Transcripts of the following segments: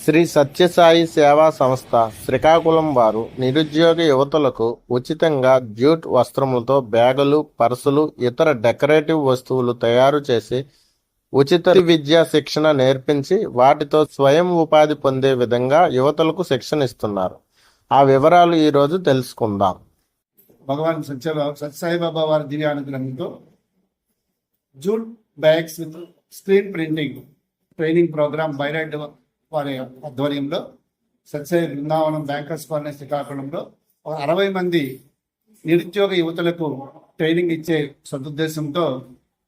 శ్రీ సత్యసాయి సేవా సంస్థ శ్రీకాకుళం వారు నిరుద్యోగ యువతులకు ఉచితంగా జ్యూట్ వస్త్రములతో బ్యాగులు పర్సులు ఇతర డెకరేటివ్ వస్తువులు తయారు చేసి ఉచిత విద్యా శిక్షణ నేర్పించి వాటితో స్వయం ఉపాధి పొందే విధంగా యువతలకు శిక్షణ ఇస్తున్నారు. ఆ వివరాలు ఈరోజు తెలుసుకుందాం. భగవాన్ సత్య సత్యసాయిబాబా వారి దివ్య అనుగ్రహంతో jute bags with screen printing training program బైరాడ్ వారి ఆధ్వర్యంలో సత్యసాయి బృందావనం బ్యాంకర్స్ కాలనీ శ్రీకాకుళంలో ఒక అరవై మంది నిరుద్యోగ యువతులకు ట్రైనింగ్ ఇచ్చే సదుద్దేశంతో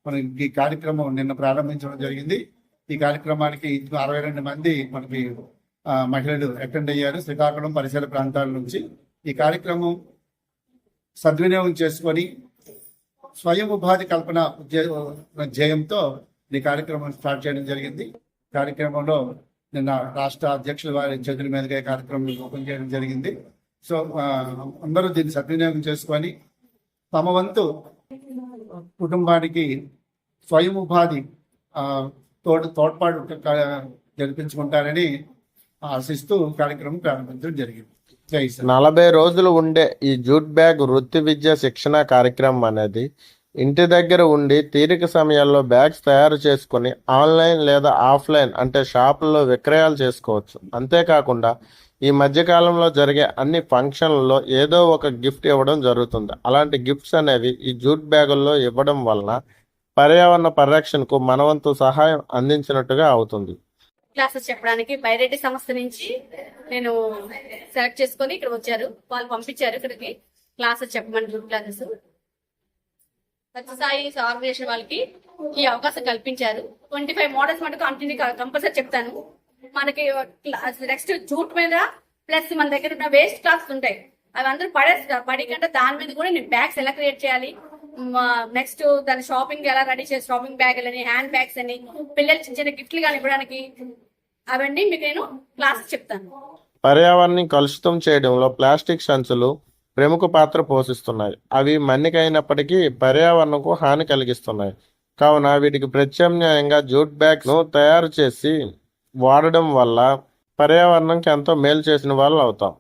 మనం ఈ కార్యక్రమం నిన్న ప్రారంభించడం జరిగింది. ఈ కార్యక్రమానికి అరవై రెండు మంది మనకి మహిళలు అటెండ్ అయ్యారు శ్రీకాకుళం పరిసర ప్రాంతాల నుంచి. ఈ కార్యక్రమం సద్వినియోగం చేసుకొని స్వయం ఉపాధి కల్పన ఉద్యోగ ధ్యేయంతో ఈ కార్యక్రమం స్టార్ట్ చేయడం జరిగింది. కార్యక్రమంలో నిన్న రాష్ట్ర అధ్యక్షుల వారి చేతుల మీదుగా కార్యక్రమం ఓపెన్ చేయడం జరిగింది. సో అందరూ దీన్ని సద్వినియోగం చేసుకొని తమ వంతు కుటుంబానికి స్వయం ఉపాధి తోడు తోడ్పాటు జరిపించుకుంటారని ఆశిస్తూ కార్యక్రమం ప్రారంభించడం జరిగింది. నలభై రోజులు ఉండే ఈ జూట్ బ్యాగ్ వృత్తి విద్య శిక్షణ కార్యక్రమం అనేది ఇంటి దగ్గర ఉండి తీరిక సమయాల్లో బ్యాగ్స్ తయారు చేసుకొని ఆన్లైన్ లేదా ఆఫ్లైన్ అంటే షాపుల్లో విక్రయాలు చేసుకోవచ్చు. అంతేకాకుండా ఈ మధ్యకాలంలో జరిగే అన్ని ఫంక్షన్లలో ఏదో ఒక గిఫ్ట్ ఇవ్వడం జరుగుతుంది. అలాంటి గిఫ్ట్స్ అనేవి ఈ జూట్ బ్యాగుల్లో ఇవ్వడం వలన పర్యావరణ పరిరక్షణకు మనవంతు సహాయం అందించినట్టుగా అవుతుంది. క్లాసెస్ చెప్పడానికి బైరెడ్డి సంస్థ నుంచి నేను సెలెక్ట్ చేసుకుని ఇక్కడ వచ్చారు. వాళ్ళు పంపించారు ఇక్కడికి. క్లాసెస్ చెప్పమని గ్రూప్ క్లాసెస్ సత్యసాయి ఆర్గనైజేషన్ వాళ్ళకి ఈ అవకాశం కల్పించారు. ట్వంటీ ఫైవ్ మోడల్స్ మటుకు కంటిన్యూ కంపల్సరీ చెప్తాను. మనకి నెక్స్ట్ జూట్ మీద ప్లస్ మన దగ్గర ఉన్న వేస్ట్ క్లాత్స్ ఉంటాయి. అవి అందరూ పడేస్తారు పడికంటే దాని మీద కూడా నేను బ్యాగ్స్ ఎలా క్రియేట్ చేయాలి? నెక్స్ట్ దాని షాపింగ్ ఎలా రెడీ చేసి షాపింగ్ బ్యాగ్ అని హ్యాండ్ బ్యాగ్స్ అని పిల్లలు చిన్న చిన్న గిఫ్ట్లు కానీ ఇవ్వడానికి అవన్నీ మీకు నేను క్లాస్ చెప్తాను. పర్యావరణం కలుషితం చేయడంలో ప్లాస్టిక్ సంచులు ప్రముఖ పాత్ర పోషిస్తున్నాయి. అవి మన్నికైనప్పటికీ పర్యావరణకు హాని కలిగిస్తున్నాయి. కావున వీటికి ప్రత్యామ్నాయంగా జూట్ బ్యాగ్ను తయారు చేసి వాడడం వల్ల పర్యావరణంకి ఎంతో మేలు చేసిన వాళ్ళు అవుతాం.